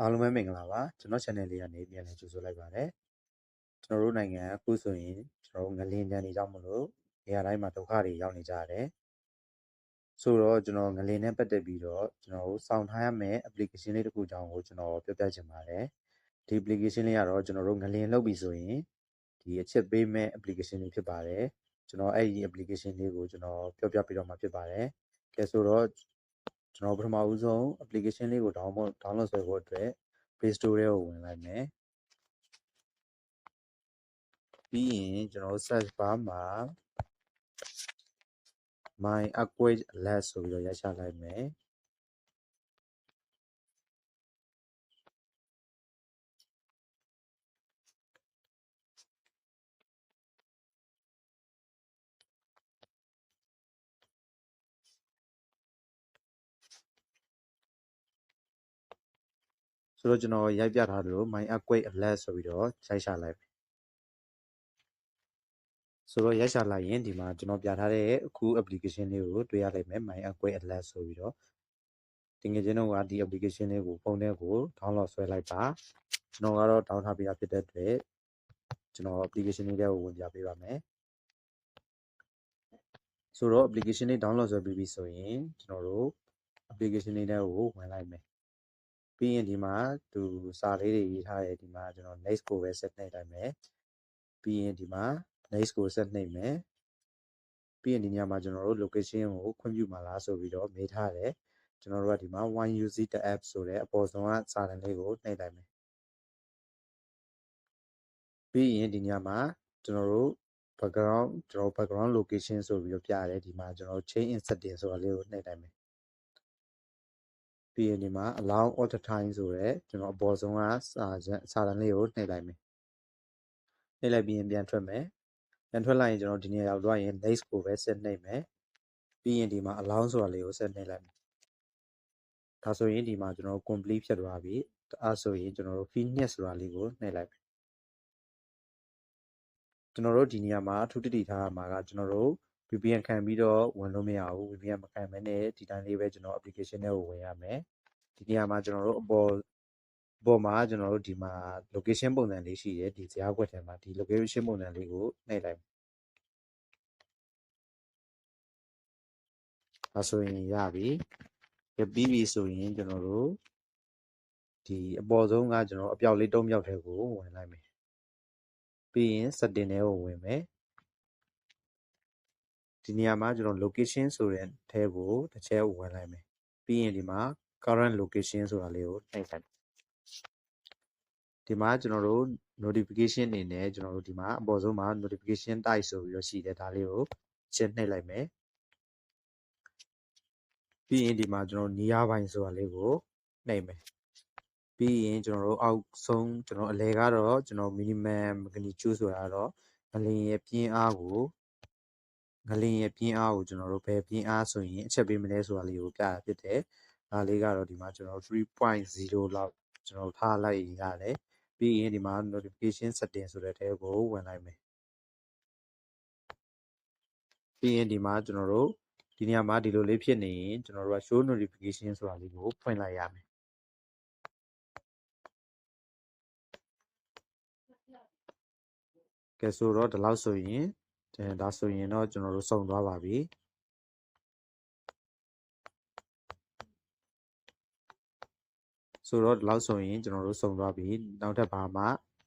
အားလုံးပဲမင်္ဂလာပါကျွန်တော် channel လေးကနေပြန်လည်ကြိုဆိုလိုက်ပါတယ်ကျွန်တော်တို့နိုင်ငံအခုဆိုရင်ကျွန်တော်တို့ငလင်တန်းတွေကြောင့်မလို့နေရာတိုင်းမှာဒုက္ခတွေရောက်နေကြရတယ်ဆိုတော့ကျွန်တော်ငလင်နဲ့ပတ်သက်ပြီးတော့ကျွန်တော်တို့စောင့်ထားရမယ့် application လေးတစ်ခုအကြောင်းကိုကျွန်တော်ပြောပြချင်ပါတယ်ဒီ application လေးကတော့ကျွန်တော်တို့ငလင်လုပ်ပြီဆိုရင်ဒီအချက်ပေးမဲ့ application လေးဖြစ်ပါတယ်ကျွန်တော်အဲ့ဒီ application လေးကိုကျွန်တော်ပြောပြပေးတော့မှာဖြစ်ပါတယ်ကဲဆိုတော့ ကျွန်တော်ပထမဦးဆုံး application လေးကို download download ဆွဲဖို့အတွက် Play Store ထဲကိုဝင်လိုက်မယ်ပြီးရင်ကျွန်တော် search bar မှာ my aquate alert ဆိုပြီးတော့ရိုက်ချလိုက်မယ် ဆိုတော့ကျွန်တော်ရိုက်ပြထားသလို my aquate alert ဆိုပြီးတော့ရိုက်ချလိုက်မယ်ဆိုတော့ရိုက်ချလိုက်ရင်ဒီမှာကျွန်တော်ပြထားတဲ့အခု application လေးကိုတွေ့ရလိမ့်မယ် my aquate alert ဆိုပြီးတော့တင်ငယ်ချင်းတို့ကဒီ application လေးကိုဖုန်းထဲကို download ဆွဲလိုက်ပါကျွန်တော်ကတော့ download ထားပေးတာဖြစ်တဲ့အတွက်ကျွန်တော် application လေးတွေကိုဝင်ပြပေးပါမယ်ဆိုတော့ application လေး download ဆွဲပြီးပြီဆိုရင်ကျွန်တော်တို့ application လေးတွေကိုဝင်လိုက်မယ် ပြီးရင်ဒီမှာသူစာလေးတွေရေးထားတယ်ဒီမှာကျွန်တော် next ကိုပဲ set နှိပ်လိုက်မယ်ပြီးရင်ဒီမှာ next ကို set နှိပ်မယ်ပြီးရင်ဒီညမှာကျွန်တော်တို့ location ကိုခွင့်ပြုမှာလားဆိုပြီးတော့မေးထားတယ်ကျွန်တော်တို့ကဒီမှာ one use the app ဆိုတဲ့အပေါ်ဆုံးကစာတန်းလေးကိုနှိပ်လိုက်မယ်ပြီးရင်ဒီညမှာကျွန်တော်တို့ background ကျွန်တော် background location ဆိုပြီးတော့ပြရတယ်ဒီမှာကျွန်တော် change in setting ဆိုတာလေးကိုနှိပ်လိုက်မယ် ပြီးရင်ဒီမှာ allow all the time ဆိုရဲကျွန်တော်အပေါ်ဆုံးကစာစာတန်းလေးကိုနှိပ်လိုက်မယ်နှိပ်လိုက်ပြီးရင်ပြန်ထွက်မယ်ပြန်ထွက်လိုက်ရင်ကျွန်တော်ဒီနေရာရောက်သွားရင် next ကိုပဲ set နှိပ်မယ်ပြီးရင်ဒီမှာ allow ဆိုတာလေးကို set နှိပ်လိုက်မယ်ဒါဆိုရင်ဒီမှာကျွန်တော် complete ဖြစ်သွားပြီအဲဆိုရင်ကျွန်တော်တို့ finish ဆိုတာလေးကိုနှိပ်လိုက်မယ်ကျွန်တော်တို့ဒီနေရာမှာအထူးတတိထားရမှာကကျွန်တော်တို့ VPN ခံပြီးတော့ဝင်လို့မရဘူး VPN မခံမဲနဲ့ဒီတိုင်းလေးပဲကျွန်တော် application တွေကိုဝင်ရမယ်ဒီနေရာမှာကျွန်တော်တို့အပေါ်အပေါ်မှာကျွန်တော်တို့ဒီမှာ location ပုံစံလေးရှိတယ်ဒီဇာတ်ခွက်ထဲမှာဒီ location ပုံစံလေးကိုနှိပ်လိုက်ဒါဆိုရင်ရပြီရပြီးပြီဆိုရင်ကျွန်တော်တို့ဒီအပေါ်ဆုံးကကျွန်တော်အပြောက်လေးတုံးပြောက်ထဲကိုဝင်လိုက်မယ်ပြီးရင် setting ထဲကိုဝင်မယ် ဒီနေရာမှာကျွန်တော် location ဆိုတဲ့ထဲကိုတစ်ချက်ဝင်လိုက်မယ်ပြီးရင်ဒီမှာ current location ဆိုတာလေးကိုနှိပ်လိုက်ဒီမှာကျွန်တော်တို့ notification အနေနဲ့ကျွန်တော်တို့ဒီမှာအပေါ်ဆုံးမှာ notification type ဆိုပြီးတော့ရှိတယ်ဒါလေးကိုချက်နှိပ်လိုက်မယ်ပြီးရင်ဒီမှာကျွန်တော်နီးရပိုင်းဆိုတာလေးကိုနှိပ်မယ်ပြီးရင်ကျွန်တော်တို့အောက်ဆုံးကျွန်တော်အလဲကတော့ကျွန်တော် minimum magnitude ဆိုတာတော့ငလင်ရဲ့ပြင်းအားကို ငလင်ရဲ့ပြင်းအားကိုကျွန်တော်တို့ဘယ်ပြင်းအားဆိုရင်အချက်ပေးမလဲဆိုတာလေးကိုပြရဖြစ်တယ်ဒါလေးကတော့ဒီမှာကျွန်တော်3.0လောက်ကျွန်တော်ထားလိုက်ရတယ်ပြီးရင်ဒီမှာ notification setting ဆိုတဲ့ထဲကိုဝင်လိုက်မယ်ပြီးရင်ဒီမှာကျွန်တော်တို့ဒီနေရာမှာဒီလိုလေးဖြစ်နေရင်ကျွန်တော်တို့က show notification ဆိုတာလေးကိုဖွင့်လိုက်ရမယ်ကဲဆိုတော့ဒီလောက်ဆိုရင် ဒါဆိုရင်တော့ကျွန်တော်တို့စုံသွားပါပြီဆိုတော့ဒီလောက်ဆိုရင်ကျွန်တော်တို့စုံသွားပြီနောက်ထပ်ဘာမှ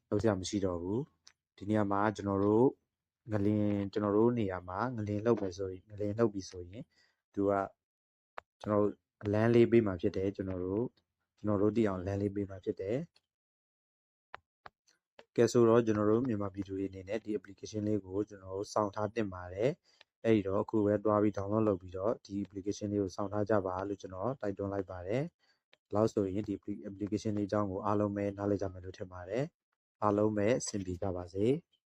လုပ်စရာမရှိတော့ဘူးဒီနေရာမှာကျွန်တော်တို့ငလင်ကျွန်တော်တို့နေရာမှာငလင်လှုပ်မယ်ဆိုရင်ငလင်လှုပ်ပြီဆိုရင်သူကကျွန်တော်တို့လမ်းလေးပေးမှာဖြစ်တယ်ကျွန်တော်တို့ကျွန်တော်တို့တည်အောင်လမ်းလေးပေးမှာဖြစ်တယ် ကဲဆိုတော့ကျွန်တော်တို့မြန်မာပြည်သူတွေအနေနဲ့ဒီ application လေးကိုကျွန်တော်တို့စောင့်ထားတင်ပါတယ်အဲ့ဒီတော့အခုပဲတွားပြီး download လုပ်ပြီးတော့ဒီ application လေးကိုစောင့်ထားကြပါလို့ကျွန်တော်တိုက်တွန်းလိုက်ပါတယ်လောက်ဆိုရင်ဒီ application လေးအကြောင်းကိုအားလုံးပဲနားလည်ကြမယ်လို့ထင်ပါတယ်အားလုံးပဲအဆင်ပြေကြပါစေ။